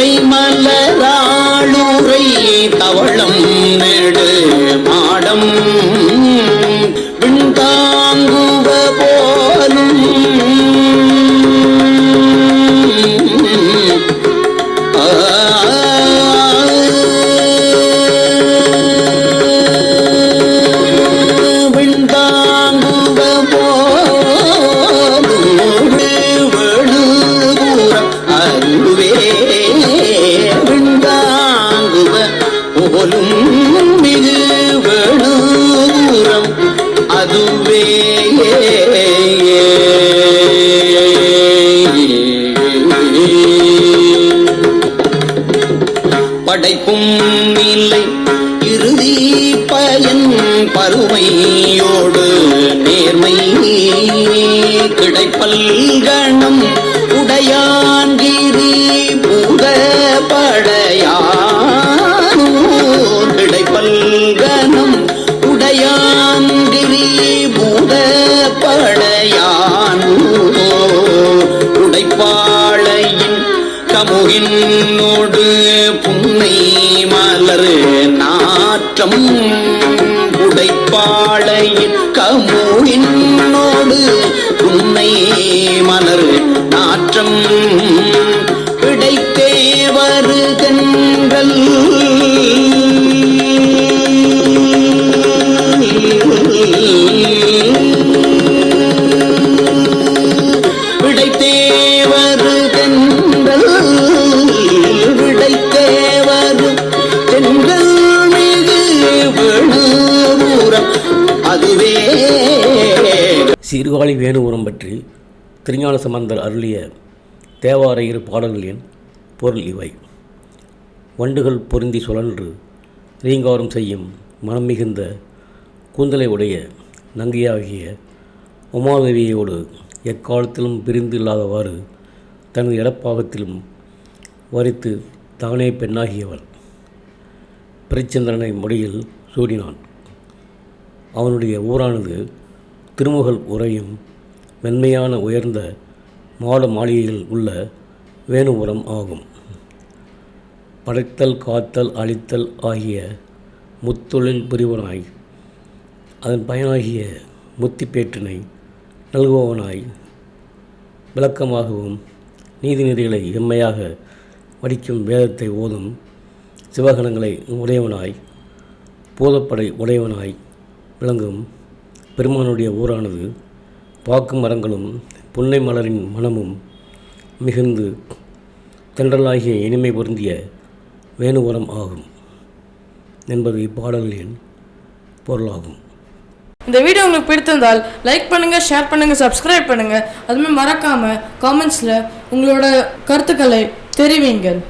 தாமரை மலராளுரை தவளம் நெடு மாடம். விண்தாங்குவ போலும். விண்தாங்குவ போலும் படைப்பும் இல்லை. இறுதி பயன் பருமையோடு நேர்மை கிடைப்பல் கணம் மலர் நாற்றம் உடைப்பாளையின் கமுகினோடு உன்னை மலர் நாற்றம் பிடைத்தே வருதென்றல் விடைத்தேவரு அதுவே. சீர்காழி வேணுபுரம் பற்றி திருஞான சம்பந்தர் அருளிய தேவார இரு பாடல்களின் பொருள் இவை. வண்டுகள் பொருந்தி சுழன்று ரீங்காரம் செய்யும் மனம் மிகுந்த கூந்தலை உடைய நங்கையாகிய உமாதேவியோடு எக்காலத்திலும் பிரிந்து இல்லாதவாறு தனது இடப்பாகத்திலும் வரித்து தானே பெண்ணாகியவள். பிரச்சந்திரனை முடியில் சூடினான். அவனுடைய ஊரானது திருமுகல் உரையும் மென்மையான உயர்ந்த மாட மாளிகையில் உள்ள வேணுபுரம் ஆகும். படைத்தல் காத்தல் அழித்தல் ஆகிய முத்தொழில் புரிவனாய் அதன் பயனாகிய முத்திப்பேற்றினை நல்குபவனாய் விளக்கமாகவும் நீதிநெறிகளை எம்மையாக வடிக்கும் வேதத்தை ஓதும் சிவகணங்களை உடையவனாய் பூதப்படை உடையவனாய் விளங்கும். பெருமானுடைய ஊரானது பாக்கு மரங்களும் புன்னை மலரின் மனமும் மிகுந்து தென்றலாகிய இனிமை பொருந்திய வேணுவரம் ஆகும் என்பது இப்பாடல்களின் பொருளாகும். இந்த வீடியோ உங்களுக்கு பிடித்திருந்தால் லைக் பண்ணுங்கள் ஷேர் பண்ணுங்கள் சப்ஸ்கிரைப் பண்ணுங்கள் அதுமாதிரி மறக்காமல் காமெண்ட்ஸில் உங்களோட கருத்துக்களை தெரிவிங்கள்.